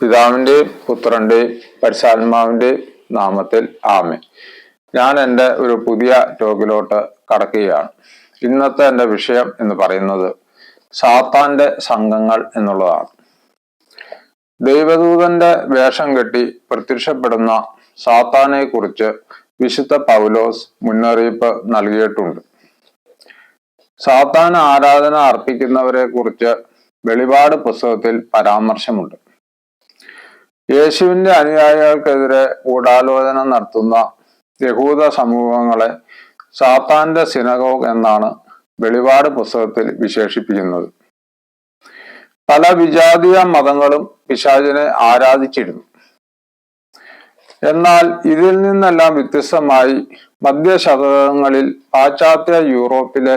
പിതാവിന്റെയും പുത്രന്റെയും പരിശാത്മാവിന്റെയും നാമത്തിൽ ആമെ ഞാൻ എന്റെ ഒരു പുതിയ ടോക്കിലോട്ട് കടക്കുകയാണ്. ഇന്നത്തെ എന്റെ വിഷയം എന്ന് പറയുന്നത് സാത്താന്റെ സംഘങ്ങൾ എന്നുള്ളതാണ്. ദൈവദൂതന്റെ വേഷം കെട്ടി പ്രത്യക്ഷപ്പെടുന്ന സാത്താനെ കുറിച്ച് വിശുദ്ധ പൗലോസ് മുന്നറിയിപ്പ് നൽകിയിട്ടുണ്ട്. സാത്താൻ ആരാധന അർപ്പിക്കുന്നവരെ കുറിച്ച് വെളിപാട് പുസ്തകത്തിൽ പരാമർശമുണ്ട്. യേശുവിന്റെ അനുയായികൾക്കെതിരെ ഗൂഢാലോചന നടത്തുന്ന യഹൂദ സമൂഹങ്ങളെ സാത്താന്റെ സിനഗോഗ് എന്നാണ് വെളിപാട് പുസ്തകത്തിൽ വിശേഷിപ്പിക്കുന്നത്. പല വിജാതീയ മതങ്ങളും പിശാചിനെ ആരാധിച്ചിരുന്നു. എന്നാൽ ഇതിൽ നിന്നെല്ലാം വ്യത്യസ്തമായി മധ്യശതകങ്ങളിൽ പാശ്ചാത്യ യൂറോപ്പിലെ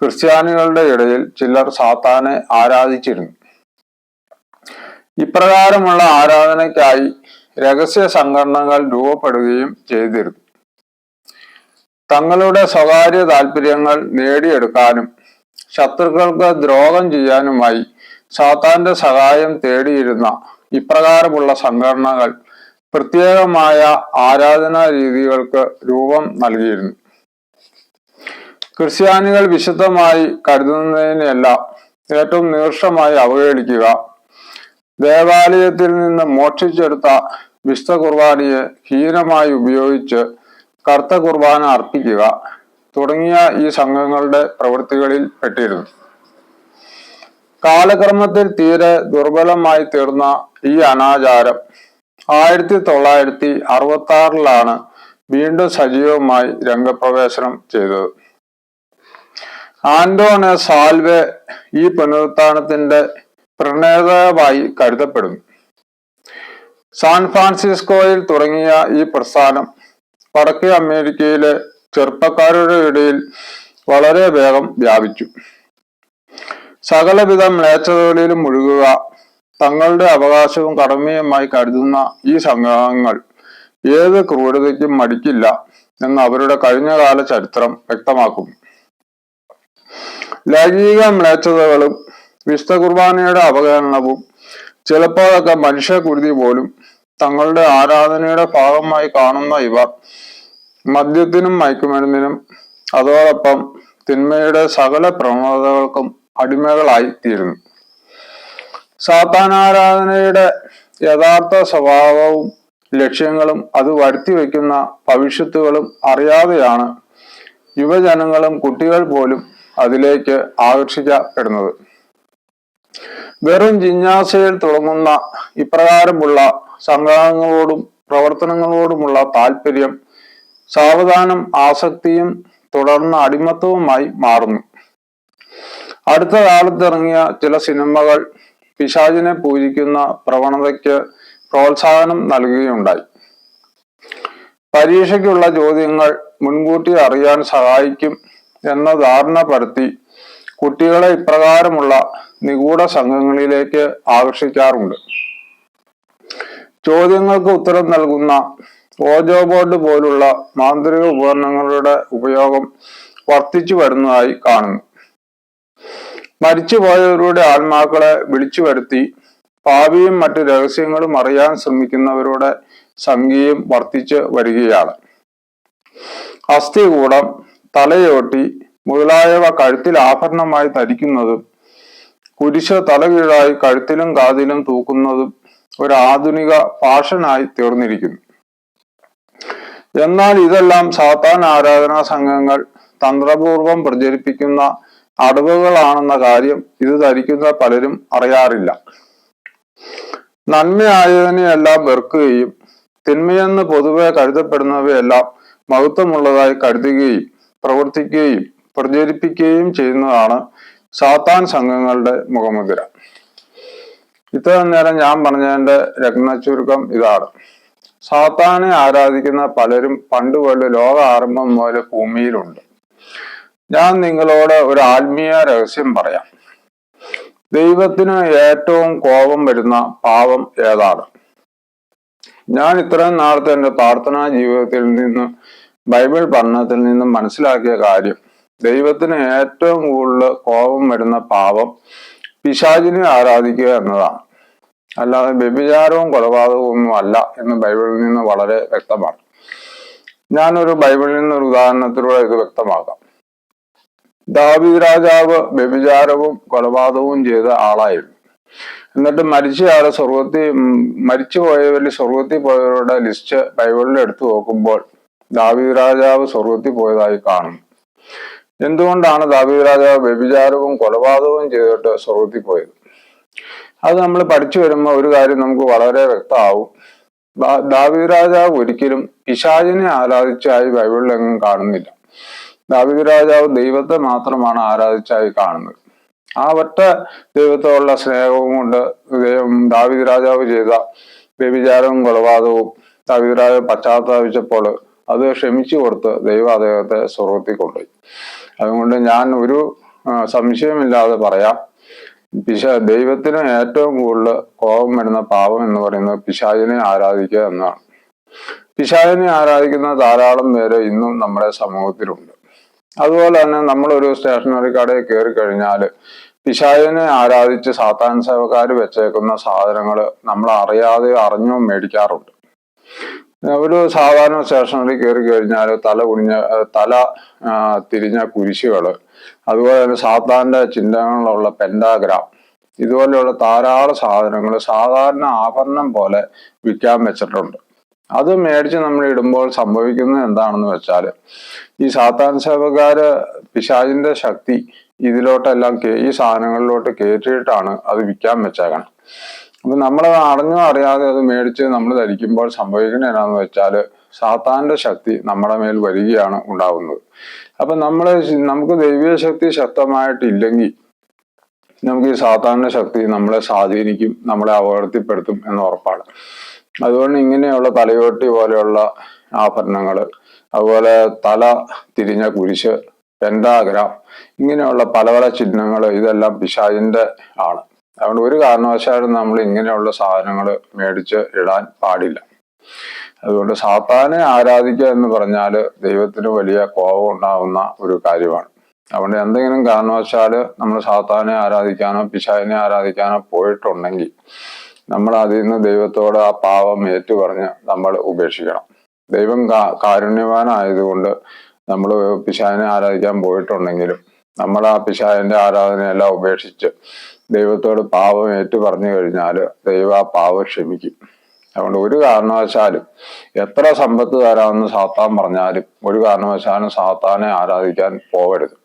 ക്രിസ്ത്യാനികളുടെ ഇടയിൽ ചിലർ സാത്താനെ ആരാധിച്ചിരുന്നു. ഇപ്രകാരമുള്ള ആരാധനയ്ക്കായി രഹസ്യ സംഘടനകൾ രൂപപ്പെടുകയും ചെയ്തിരുന്നു. തങ്ങളുടെ സ്വകാര്യ താല്പര്യങ്ങൾ നേടിയെടുക്കാനും ശത്രുക്കൾക്ക് ദ്രോഹം ചെയ്യാനുമായി സാത്താന്റെ സഹായം തേടിയിരുന്ന ഇപ്രകാരമുള്ള സംഘടനകൾ പ്രത്യേകമായ ആരാധനാ രീതികൾക്ക് രൂപം നൽകിയിരുന്നു. ക്രിസ്ത്യാനികൾ വിശുദ്ധമായി കരുതുന്നതിനെല്ലാം ഏറ്റവും നീർഷമായി അവഹേളിക്കുക ദേവാലയത്തിൽ നിന്ന് മോഷ്ടിച്ചെടുത്ത വിശുദ്ധ കുർബാനയെ ഹീനമായി ഉപയോഗിച്ച് കറുത്ത കുർബാന അർപ്പിക്കുക തുടങ്ങിയ ഈ സംഘങ്ങളുടെ പ്രവൃത്തികളിൽ പെട്ടിരുന്നു. കാലക്രമത്തിൽ തീരെ ദുർബലമായി തീർന്ന ഈ അനാചാരം ആയിരത്തി തൊള്ളായിരത്തി അറുപത്തി ആറിലാണ് വീണ്ടും സജീവമായി രംഗപ്രവേശനം ചെയ്തത്. ആന്റോണ സാൽവെ ഈ പുനരുത്ഥാനത്തിന്റെ പ്രണേതാവായി കരുതപ്പെടുന്നു. സാൻ ഫ്രാൻസിസ്കോയിൽ തുടങ്ങിയ ഈ പ്രസ്ഥാനം വടക്കേ അമേരിക്കയിലെ ചെറുപ്പക്കാരുടെ ഇടയിൽ വളരെ വേഗം വ്യാപിച്ചു. സകലവിധ മ്ലേച്ഛതകളിലും മുഴുകുക തങ്ങളുടെ അവകാശവും കടമയുമായി കരുതുന്ന ഈ സംഘങ്ങൾ ഏത് ക്രൂരതയ്ക്കും മടിക്കില്ല എന്ന് അവരുടെ കഴിഞ്ഞകാല ചരിത്രം വ്യക്തമാക്കും ലൈംഗിക മ്ലേച്ഛതകളും വിശുദ്ധ കുർബാനയുടെ അവഗണനവും ചിലപ്പോഴൊക്കെ മനുഷ്യകുരുതി പോലും തങ്ങളുടെ ആരാധനയുടെ ഭാഗമായി കാണുന്ന ഇവർ മദ്യത്തിനും മയക്കുമരുന്നിനും അതോടൊപ്പം തിന്മയുടെ സകല പ്രവണതകൾക്കും അടിമകളായി തീരുന്നു. സാത്താനാരാധനയുടെ യഥാർത്ഥ സ്വഭാവവും ലക്ഷ്യങ്ങളും അത് വരുത്തി വയ്ക്കുന്ന ഭവിഷ്യത്തുകളും അറിയാതെയാണ് യുവജനങ്ങളും കുട്ടികൾ പോലും അതിലേക്ക് ആകർഷിക്കപ്പെടുന്നത്. വെറും ജിജ്ഞാസയിൽ തുടങ്ങുന്ന ഇപ്രകാരമുള്ള സംഘടനകളോടും പ്രവർത്തനങ്ങളോടുമുള്ള താല്പര്യം സാവധാനം ആസക്തിയും തുടർന്ന് അടിമത്തവുമായി മാറുന്നു. അടുത്ത കാലത്തിറങ്ങിയ ചില സിനിമകൾ പിശാചിനെ പൂജിക്കുന്ന പ്രവണതയ്ക്ക് പ്രോത്സാഹനം നൽകുകയുണ്ടായി. പരീക്ഷയ്ക്കുള്ള ചോദ്യങ്ങൾ മുൻകൂട്ടി അറിയാൻ സഹായിക്കും എന്ന ധാരണ പരത്തി കുട്ടികളെ ഇപ്രകാരമുള്ള നിഗൂഢ സംഘങ്ങളിലേക്ക് ആകർഷിക്കാറുണ്ട്. ചോദ്യങ്ങൾക്ക് ഉത്തരം നൽകുന്ന ഓജോ ബോർഡ് പോലുള്ള മാന്ത്രിക ഉപകരണങ്ങളുടെ ഉപയോഗം വർദ്ധിച്ചു വരുന്നതായി കാണുന്നു. മരിച്ചുപോയവരുടെ ആത്മാക്കളെ വിളിച്ചു വരുത്തി ഭാവിയും മറ്റ് രഹസ്യങ്ങളും അറിയാൻ ശ്രമിക്കുന്നവരുടെ സംഖ്യയും വർദ്ധിച്ചു വരികയാണ്. അസ്ഥികൂടം തലയോട്ടി മുതലായവ കഴുത്തിൽ ആഭരണമായി ധരിക്കുന്നതും കുരിശ് തലകീഴായി കഴുത്തിലും കാതിലും തൂക്കുന്നതും ഒരു ആധുനിക ഫാഷനായി തീർന്നിരിക്കുന്നു. എന്നാൽ ഇതെല്ലാം സാത്താൻ ആരാധനാ സംഘങ്ങൾ തന്ത്രപൂർവം പ്രചരിപ്പിക്കുന്ന അടവുകളാണെന്ന കാര്യം ഇത് ധരിക്കുന്ന പലരും അറിയാറില്ല. നന്മയായതിനെയെല്ലാം വെറുക്കുകയും തിന്മയെന്ന് പൊതുവെ കരുതപ്പെടുന്നവയെല്ലാം മഹത്വമുള്ളതായി കരുതുകയും പ്രവർത്തിക്കുകയും പ്രചരിപ്പിക്കുകയും ചെയ്യുന്നതാണ് സാത്താൻ സംഘങ്ങളുടെ മുഖമുദ്ര. ഇത്രയും നേരം ഞാൻ പറഞ്ഞതിന്റെ രത്നച്ചുരുക്കം ഇതാണ്. സാത്താനെ ആരാധിക്കുന്ന പലരും പണ്ട് പോലെ ലോക ആരംഭം മുതൽ ഭൂമിയിലുണ്ട്. ഞാൻ നിങ്ങളോട് ഒരു ആത്മീയ രഹസ്യം പറയാം. ദൈവത്തിന് ഏറ്റവും കോപം വരുന്ന പാപം ഏതാണ്? ഞാൻ ഇത്രയും നാളത്തെ എന്റെ പ്രാർത്ഥനാ ജീവിതത്തിൽ നിന്ന് ബൈബിൾ പഠനത്തിൽ നിന്നും മനസ്സിലാക്കിയ കാര്യം ദൈവത്തിന് ഏറ്റവും കൂടുതൽ കോപം വരുന്ന പാപം പിശാചിനെ ആരാധിക്കുക എന്നതാണ്. അല്ലാതെ വ്യഭിചാരവും കൊലപാതകവും അല്ല എന്ന് ബൈബിളിൽ നിന്ന് വളരെ വ്യക്തമാണ്. ഞാനൊരു ബൈബിളിൽ നിന്ന് ഒരു ഉദാഹരണത്തിലൂടെ ഇത് വ്യക്തമാക്കാം. ദാവീദ് രാജാവ് വ്യഭിചാരവും കൊലപാതകവും ചെയ്ത ആളായിരുന്നു. എന്നിട്ട് മരിച്ചയാൾ സ്വർഗത്തിൽ മരിച്ചു മരിച്ചുപോയവരിൽ സ്വർഗത്തിൽ പോയവരുടെ ലിസ്റ്റ് ബൈബിളിൽ എടുത്തു നോക്കുമ്പോൾ ദാവീദ് രാജാവ് സ്വർഗത്തിൽ പോയതായി കാണുന്നു. എന്തുകൊണ്ടാണ് ദാവീദ് രാജാവ് വ്യഭിചാരവും കൊലപാതകവും ചെയ്തിട്ട് സ്വർഗത്തിൽ പോയത്? അത് നമ്മൾ പഠിച്ചു വരുമ്പോൾ ഒരു കാര്യം നമുക്ക് വളരെ വ്യക്തമാവും. ദാവീദ് രാജാവ് ഒരിക്കലും പിശാചിനെ ആരാധിച്ചായി ബൈബിളിലെങ്ങും കാണുന്നില്ല. ദാവീദ് രാജാവ് ദൈവത്തെ മാത്രമാണ് ആരാധിച്ചായി കാണുന്നത്. ആ ഒറ്റ ദൈവത്തോടുള്ള സ്നേഹവും കൊണ്ട് ദൈവം ദാവീദ് രാജാവ് ചെയ്ത വ്യഭിചാരവും കൊലപാതകവും ദാവീദ് രാജാവ് പശ്ചാത്താപിച്ചപ്പോൾ അത് ക്ഷമിച്ചു കൊടുത്ത് ദൈവം അദ്ദേഹത്തെ സ്വർഗത്തിൽ കൊണ്ടുപോയി. അതുകൊണ്ട് ഞാൻ ഒരു സംശയമില്ലാതെ പറയാം. പിശ ദൈവത്തിന് ഏറ്റവും കൂടുതൽ കോപം വരുന്ന പാപം എന്ന് പറയുന്നത് പിശാചിനെ ആരാധിക്കുക എന്നാണ് പിശാചിനെ ആരാധിക്കുന്ന ധാരാളം പേര് ഇന്നും നമ്മുടെ സമൂഹത്തിലുണ്ട്. അതുപോലെ തന്നെ നമ്മളൊരു സ്റ്റേഷനറി കടയിൽ കയറി കഴിഞ്ഞാൽ പിശാചിനെ ആരാധിച്ച് സാത്താൻ സേവക്കാർ വെച്ചേക്കുന്ന സാധനങ്ങൾ നമ്മൾ അറിയാതെ അറിഞ്ഞോ മേടിക്കാറുണ്ട്. ഒരു സാധാരണ സ്റ്റേഷനറി കയറി കഴിഞ്ഞാൽ തല കുനിഞ്ഞ തല തിരിഞ്ഞ കുരിശുകൾ അതുപോലെ തന്നെ സാത്താന്റെ ചിഹ്നങ്ങളുള്ള പെൻഡാഗ്രാം ഇതുപോലെയുള്ള ധാരാളം സാധനങ്ങൾ സാധാരണ ആഭരണം പോലെ വിൽക്കാൻ വെച്ചിട്ടുണ്ട്. അത് മേടിച്ച് നമ്മൾ ഇടുമ്പോൾ സംഭവിക്കുന്നത് എന്താണെന്ന് വെച്ചാൽ ഈ സാത്താൻ സേവകാര് പിശാചിന്റെ ശക്തി ഇതിലോട്ടെല്ലാം ഈ സാധനങ്ങളിലോട്ട് കയറ്റിയിട്ടാണ് അത് വിൽക്കാൻ വെച്ചേക്കണം. അപ്പൊ നമ്മൾ അറിഞ്ഞോ അറിയാതെ അത് മേടിച്ച് നമ്മൾ ധരിക്കുമ്പോൾ സംഭവിക്കുന്നത് എന്നാന്ന് വെച്ചാൽ സാത്താന്റെ ശക്തി നമ്മുടെ മേൽ വരികയാണ് ഉണ്ടാവുന്നത്. അപ്പൊ നമ്മൾ നമുക്ക് ദൈവീയ ശക്തി ശക്തമായിട്ടില്ലെങ്കിൽ നമുക്ക് ഈ സാത്താന്റെ ശക്തി നമ്മളെ സ്വാധീനിക്കും നമ്മളെ അപകടത്തിൽപ്പെടുത്തും എന്ന് ഉറപ്പാണ്. അതുകൊണ്ട് ഇങ്ങനെയുള്ള തലയോട്ടി പോലെയുള്ള ആഭരണങ്ങൾ അതുപോലെ തല തിരിഞ്ഞ കുരിശ് പെന്താഗ്രാം ഇങ്ങനെയുള്ള പല പല ചിഹ്നങ്ങൾ ഇതെല്ലാം പിശാചിന്റെ ആണ്. അതുകൊണ്ട് ഒരു കാരണവശാലും നമ്മൾ ഇങ്ങനെയുള്ള സാധനങ്ങൾ മേടിച്ച് ഇടാൻ പാടില്ല. അതുകൊണ്ട് സാത്താനെ ആരാധിക്കുക എന്ന് പറഞ്ഞാൽ ദൈവത്തിന് വലിയ കോപം ഉണ്ടാകുന്ന ഒരു കാര്യമാണ്. അതുകൊണ്ട് എന്തെങ്കിലും കാരണവശാൽ നമ്മൾ സാത്താനെ ആരാധിക്കാനോ പിശാവിനെ ആരാധിക്കാനോ പോയിട്ടുണ്ടെങ്കിൽ നമ്മൾ അതിൽ നിന്ന് ദൈവത്തോട് ആ പാവം ഏറ്റു പറഞ്ഞ് നമ്മൾ ഉപേക്ഷിക്കണം. ദൈവം കാരുണ്യവാനായതുകൊണ്ട് നമ്മൾ പിശാവിനെ ആരാധിക്കാൻ പോയിട്ടുണ്ടെങ്കിലും നമ്മൾ ആ പിശാവിന്റെ ആരാധനയെല്ലാം ഉപേക്ഷിച്ച് ദൈവത്തോട് പാപം ഏറ്റു പറഞ്ഞു കഴിഞ്ഞാൽ ദൈവം ആ പാവം ക്ഷമിക്കും. അതുകൊണ്ട് ഒരു കാരണവശാലും എത്ര സമ്പത്ത് തരാമെന്ന് സാത്താൻ പറഞ്ഞാലും ഒരു കാരണവശാലും സാത്താനെ ആരാധിക്കാൻ പോകരുത്.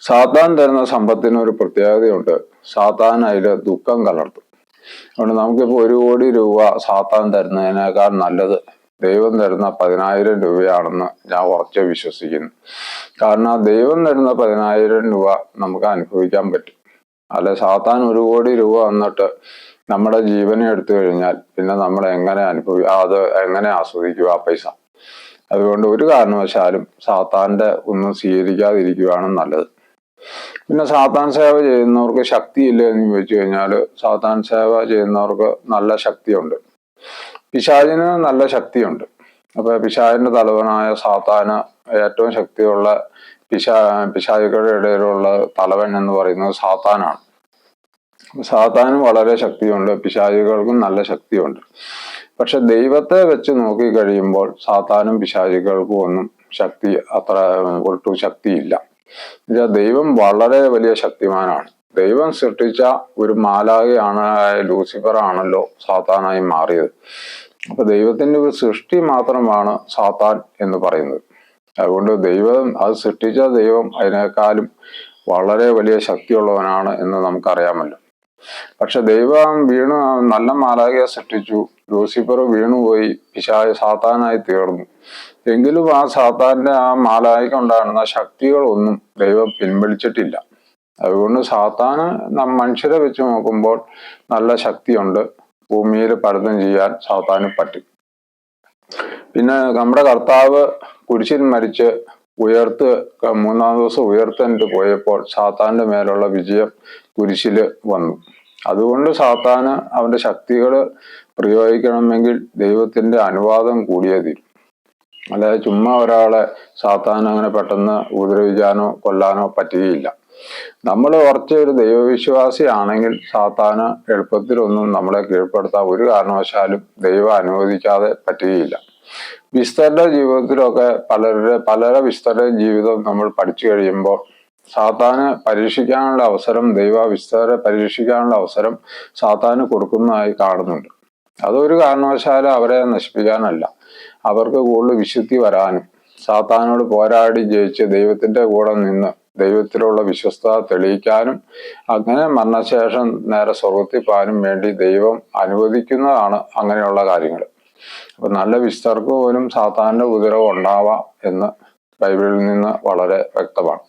സാത്താൻ തരുന്ന സമ്പത്തിന് ഒരു പ്രത്യേകതയുണ്ട്. സാത്താൻ അതിൽ ദുഃഖം കലർത്തും. അതുകൊണ്ട് നമുക്കിപ്പോൾ ഒരു കോടി രൂപ സാത്താൻ തരുന്നതിനേക്കാൾ നല്ലത് ദൈവം തരുന്ന പതിനായിരം രൂപയാണെന്ന് ഞാൻ ഉറച്ച് വിശ്വസിക്കുന്നു. കാരണം ദൈവം തരുന്ന പതിനായിരം രൂപ നമുക്ക് അനുഭവിക്കാൻ പറ്റും. അല്ലെ സാത്താൻ ഒരു കോടി രൂപ വന്നിട്ട് നമ്മുടെ ജീവനെ എടുത്തു കഴിഞ്ഞാൽ പിന്നെ നമ്മൾ എങ്ങനെ അനുഭവി അത് എങ്ങനെ ആസ്വദിക്കുക ആ പൈസ? അതുകൊണ്ട് ഒരു കാരണവശാലും സാത്താന്റെ ഒന്നും സ്വീകരിക്കാതിരിക്കുകയാണ് നല്ലത്. പിന്നെ സാത്താൻ സേവ ചെയ്യുന്നവർക്ക് ശക്തിയില്ല എന്ന് ചോദിച്ചു കഴിഞ്ഞാൽ സാത്താൻ സേവ ചെയ്യുന്നവർക്ക് നല്ല ശക്തിയുണ്ട്. പിശാചിന് നല്ല ശക്തിയുണ്ട്. അപ്പൊ പിശാചിന്റെ തലവനായ സാത്താന് ഏറ്റവും ശക്തിയുള്ള പിശാ പിശാചുകളുടെ ഇടയിലുള്ള തലവൻ എന്ന് പറയുന്നത് സാത്താനാണ്. സാത്താനും വളരെ ശക്തിയുണ്ട് പിശാചികൾക്കും നല്ല ശക്തിയുണ്ട്. പക്ഷെ ദൈവത്തെ വെച്ച് നോക്കി കഴിയുമ്പോൾ സാത്താനും പിശാചികൾക്കും ഒന്നും ശക്തി അത്ര ഒട്ടും ശക്തിയില്ല. ദൈവം വളരെ വലിയ ശക്തിമാനാണ്. ദൈവം സൃഷ്ടിച്ച ഒരു മാലാകയാണ് ലൂസിഫർ ആണല്ലോ സാത്താനായി മാറിയത്. അപ്പൊ ദൈവത്തിന്റെ ഒരു സൃഷ്ടി മാത്രമാണ് സാത്താൻ എന്ന് പറയുന്നത്. അതുകൊണ്ട് ദൈവം അത് സൃഷ്ടിച്ച ദൈവം അതിനേക്കാളും വളരെ വലിയ ശക്തിയുള്ളവനാണ് എന്ന് നമുക്കറിയാമല്ലോ. പക്ഷെ ദൈവം വീണു നല്ല മാലാകയെ സൃഷ്ടിച്ചു ലൂസിഫർ വീണുപോയി പിശായ സാത്താനായി തീർന്നു. എങ്കിലും ആ സാത്താന്റെ ആ മാലായിക ഉണ്ടാകുന്ന ശക്തികളൊന്നും ദൈവം പിൻവലിച്ചിട്ടില്ല. അതുകൊണ്ട് സാത്താന് നാം മനുഷ്യരെ വെച്ച് നോക്കുമ്പോൾ നല്ല ശക്തിയുണ്ട്. ഭൂമിയിൽ പലതും ചെയ്യാൻ സാത്താന് പറ്റും. പിന്നെ നമ്മുടെ കർത്താവ് കുരിശിൽ മരിച്ച് ഉയർത്ത് മൂന്നാം ദിവസം ഉയർത്തനിട്ട് പോയപ്പോൾ സാത്താന്റെ മേലുള്ള വിജയം കുരിശിൽ വന്നു. അതുകൊണ്ട് സാത്താന് അവന്റെ ശക്തികൾ പ്രയോഗിക്കണമെങ്കിൽ ദൈവത്തിന്റെ അനുവാദം കൂടിയേ തീരും അല്ലാതെ ചുമ്മാ ഒരാളെ സാത്താൻ അങ്ങനെ പെട്ടെന്ന് ഉപദ്രവിക്കാനോ കൊല്ലാനോ പറ്റുകയില്ല. നമ്മൾ ഉറച്ച ഒരു ദൈവവിശ്വാസിയാണെങ്കിൽ സാത്താന് എളുപ്പത്തിലൊന്നും നമ്മളെ കീഴ്പ്പെടുത്താൻ ഒരു കാരണവശാലും ദൈവം അനുവദിക്കാതെ പറ്റുകയില്ല. വിസ്തരുടെ ജീവിതത്തിലൊക്കെ പലരുടെ പലരുടെ വിസ്തരുടെ ജീവിതം നമ്മൾ പഠിച്ചു കഴിയുമ്പോൾ സാത്താന് പരീക്ഷിക്കാനുള്ള അവസരം ദൈവ വിസ്തരെ പരീക്ഷിക്കാനുള്ള അവസരം സാത്താന് കൊടുക്കുന്നതായി കാണുന്നുണ്ട്. അതൊരു കാരണവശാലും അവരെ നശിപ്പിക്കാനല്ല. അവർക്ക് കൂടുതൽ വിശുദ്ധി വരാനും സാത്താനോട് പോരാടി ജയിച്ച് ദൈവത്തിന്റെ കൂടെ നിന്ന് ദൈവത്തിലുള്ള വിശ്വസ്ത തെളിയിക്കാനും അങ്ങനെ മരണശേഷം നേരെ സ്വർഗത്തിൽ പോകാനും വേണ്ടി ദൈവം അനുവദിക്കുന്നതാണ് അങ്ങനെയുള്ള കാര്യങ്ങൾ. അപ്പൊ നല്ല വിശുദ്ധർക്ക് പോലും സാത്താന്റെ ഉദരവ് ഉണ്ടാവാം എന്ന് ബൈബിളിൽ നിന്ന് വളരെ വ്യക്തമാണ്.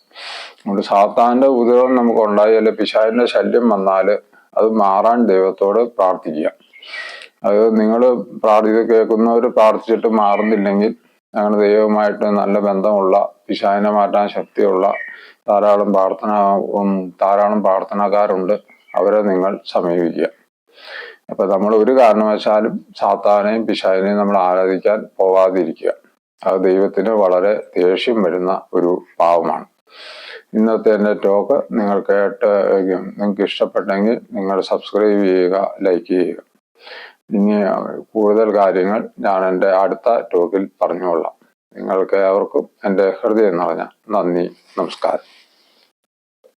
അതുകൊണ്ട് സാത്താന്റെ ഉദരവ് നമുക്ക് ഉണ്ടായാൽ പിശാചിന്റെ ശല്യം വന്നാൽ അത് മാറാൻ ദൈവത്തോട് പ്രാർത്ഥിക്കുക. അത് നിങ്ങൾ പ്രാർത്ഥിത കേൾക്കുന്നവർ പ്രാർത്ഥിച്ചിട്ട് മാറുന്നില്ലെങ്കിൽ അങ്ങനെ ദൈവവുമായിട്ട് നല്ല ബന്ധമുള്ള പിശാനെ മാറ്റാൻ ശക്തിയുള്ള ധാരാളം പ്രാർത്ഥന ധാരാളം പ്രാർത്ഥനക്കാരുണ്ട്. അവരെ നിങ്ങൾ സമീപിക്കുക. അപ്പൊ നമ്മൾ ഒരു കാരണവശാലും സാത്താനെയും പിശാചിനെയും നമ്മൾ ആരാധിക്കാൻ പോവാതിരിക്കുക. അത് ദൈവത്തിന് വളരെ ദേഷ്യം വരുന്ന ഒരു പാവമാണ് ഇന്നത്തെ എന്റെ ടോക്ക് നിങ്ങൾ കേട്ട് നിങ്ങൾക്ക് ഇഷ്ടപ്പെട്ടെങ്കിൽ നിങ്ങൾ സബ്സ്ക്രൈബ് ചെയ്യുക ലൈക്ക് ചെയ്യുക. ഇനി കൂടുതൽ കാര്യങ്ങൾ ഞാൻ എന്റെ അടുത്ത ടോക്കിൽ പറഞ്ഞുകൊള്ളാം. നിങ്ങൾക്ക് അവർക്കും എന്റെ ഹൃദയം നിറഞ്ഞ നന്ദി നമസ്കാരം.